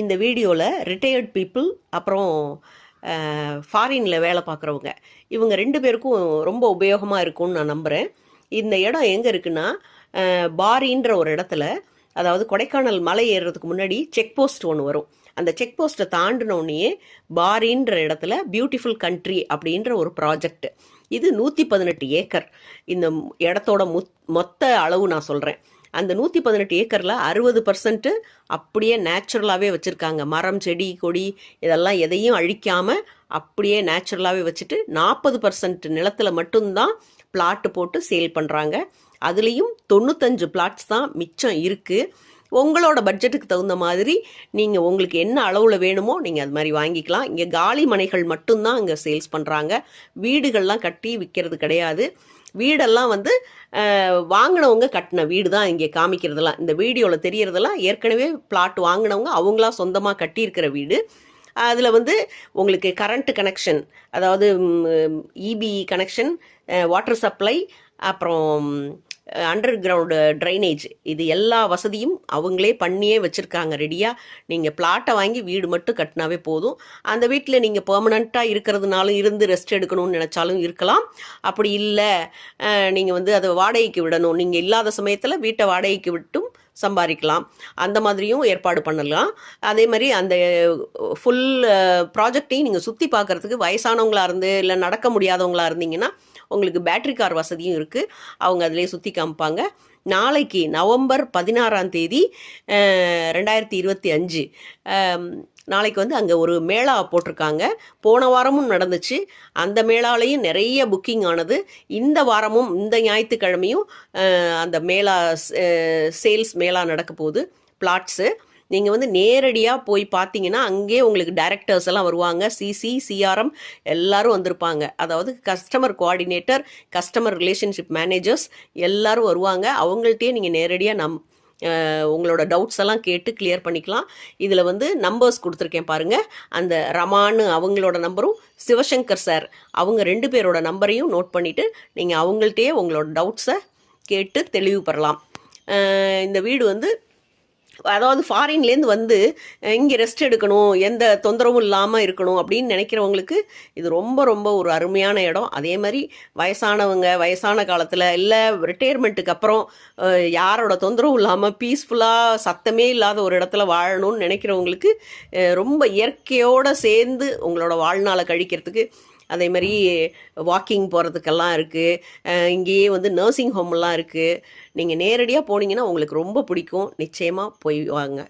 இந்த வீடியோவில் retired people அப்புறம் ஃபாரினில் வேலை பார்க்குறவங்க. இவங்க ரெண்டு பேருக்கும் ரொம்ப உபயோகமாக இருக்கும்னு நான் நம்புகிறேன் இந்த இடம் எங்கே இருக்குன்னா பாரின்ற ஒரு இடத்துல அதாவது கொடைக்கானல் மலை ஏறுறதுக்கு முன்னாடி செக் போஸ்ட் ஒன்று வரும். அந்த செக் போஸ்ட்டை தாண்டினோடனே பாரின்ற இடத்துல பியூட்டிஃபுல் கண்ட்ரி அப்படின்ற ஒரு ப்ராஜெக்ட் இது நூற்றி பதினெட்டு ஏக்கர். இந்த இடத்தோட முத் மொத்த அளவு நான் சொல்கிறேன் அந்த நூற்றி பதினெட்டு ஏக்கரில் அறுபது பர்சன்ட்டு அப்படியே நேச்சுரலாகவே வச்சுருக்காங்க. மரம் செடி கொடி இதெல்லாம் எதையும் அழிக்காமல் அப்படியே நேச்சுரலாகவே வச்சுட்டு நாற்பது பர்சன்ட் நிலத்தில் மட்டும்தான் பிளாட்டு போட்டு சேல் பண்ணுறாங்க அதுலேயும் தொண்ணூத்தஞ்சு பிளாட்ஸ் தான் மிச்சம் இருக்குது உங்களோட பட்ஜெட்டுக்கு தகுந்த மாதிரி நீங்கள் உங்களுக்கு என்ன அளவில் வேணுமோ நீங்கள் அது மாதிரி வாங்கிக்கலாம். இங்கே காலி மனைகள் மட்டும்தான் இங்கே சேல்ஸ் பண்ணுறாங்க வீடுகள்லாம் கட்டி விற்கிறது கிடையாது. வீடெல்லாம் வந்து வாங்கினவங்க கட்டின வீடு தான் இங்கே காமிக்கிறதெல்லாம். இந்த வீடியோவில் தெரியறதெல்லாம் ஏற்கனவே பிளாட் வாங்கினவங்க அவங்களா சொந்தமாக கட்டியிருக்கிற வீடு. அதில் வந்து உங்களுக்கு கரண்ட் கனெக்ஷன் அதாவது இபி கனெக்ஷன் வாட்டர் சப்ளை அப்புறம் அண்டர் கிரவுண்டு ட்ரைனேஜ் இது எல்லா வசதியும் அவங்களே பண்ணியே வச்சுருக்காங்க ரெடியாக நீங்கள் பிளாட்டை வாங்கி வீடு மட்டும் கட்டினாவே போதும். அந்த வீட்டில் நீங்கள் பெர்மனண்ட்டாக இருக்கிறதுனாலும் இருந்து ரெஸ்ட் எடுக்கணும்னு நினச்சாலும் இருக்கலாம். அப்படி இல்லை நீங்கள் வந்து அதை வாடகைக்கு விடணும். நீங்கள் இல்லாத சமயத்தில் வீட்டை வாடகைக்கு விட்டும் சம்பாதிக்கலாம். அந்த மாதிரியும் ஏற்பாடு பண்ணலாம். அதே மாதிரி அந்த ஃபுல் ப்ராஜெக்டையும் நீங்கள் சுற்றி பார்க்குறதுக்கு வயசானவங்களாக இருந்து இல்லை நடக்க முடியாதவங்களாக இருந்தீங்கன்னா உங்களுக்கு பேட்டரி கார் வசதியும் இருக்குது அவங்க அதிலே சுற்றி காமிப்பாங்க. நாளைக்கு நவம்பர் பதினாறாம் தேதி ரெண்டாயிரத்தி இருபத்தி அஞ்சு. நாளைக்கு வந்து அங்கே ஒரு மேளா போட்டிருக்காங்க. போன வாரமும் நடந்துச்சு. அந்த மேளாலையும் நிறைய புக்கிங் ஆனது. இந்த வாரமும் இந்த ஞாயிற்றுக்கிழமையும் அந்த மேளா சேல்ஸ் மேளா நடக்க போகுது. பிளாட்ஸு நீங்கள் வந்து நேரடியாக போய் பார்த்தீங்கன்னா அங்கேயே உங்களுக்கு டைரக்டர்ஸ் எல்லாம் வருவாங்க. சிசி சிஆர்எம் எல்லாரும் வந்திருப்பாங்க. அதாவது customer coordinator customer relationship managers எல்லாரும் வருவாங்க. அவங்கள்ட்டே நீங்கள் நேரடியாக நம் உங்களோட டவுட்ஸ் எல்லாம் கேட்டு கிளியர் பண்ணிக்கலாம். இதில் வந்து நம்பர்ஸ் கொடுத்துருக்கேன் பாருங்கள் அந்த ரமானு அவங்களோட நம்பரும் சிவசங்கர் சார் அவங்க ரெண்டு பேரோட நம்பரையும் நோட் பண்ணிவிட்டு நீங்கள் அவங்கள்ட்டே உங்களோட டவுட்ஸை கேட்டு தெளிவு பெறலாம் இந்த வீடு வந்து அதாவது ஃபாரின்லேருந்து வந்து இங்கே ரெஸ்ட் எடுக்கணும் எந்த தொந்தரவும் இல்லாமல் இருக்கணும் அப்படின்னு நினைக்கிறவங்களுக்கு இது ரொம்ப ரொம்ப ஒரு அருமையான இடம். அதே மாதிரி வயசானவங்க வயசான காலத்தில் இல்லை ரிட்டையர்மெண்ட்டுக்கு அப்புறம் யாரோட தொந்தரவும் இல்லாமல் பீஸ்ஃபுல்லாக சத்தமே இல்லாத ஒரு இடத்துல வாழணும்னு நினைக்கிறவங்களுக்கு ரொம்ப இயற்கையோடு சேர்ந்து உங்களோட வாழ்நாளை கழிக்கிறதுக்கு அதே மாதிரி வாக்கிங் போகிறதுக்கெல்லாம் இருக்குது இங்கேயே வந்து நர்சிங் ஹோம்லாம் இருக்குது நீங்கள் நேரடியாக போனீங்கன்னா உங்களுக்கு ரொம்ப பிடிக்கும். நிச்சயமாக போய் வாங்க.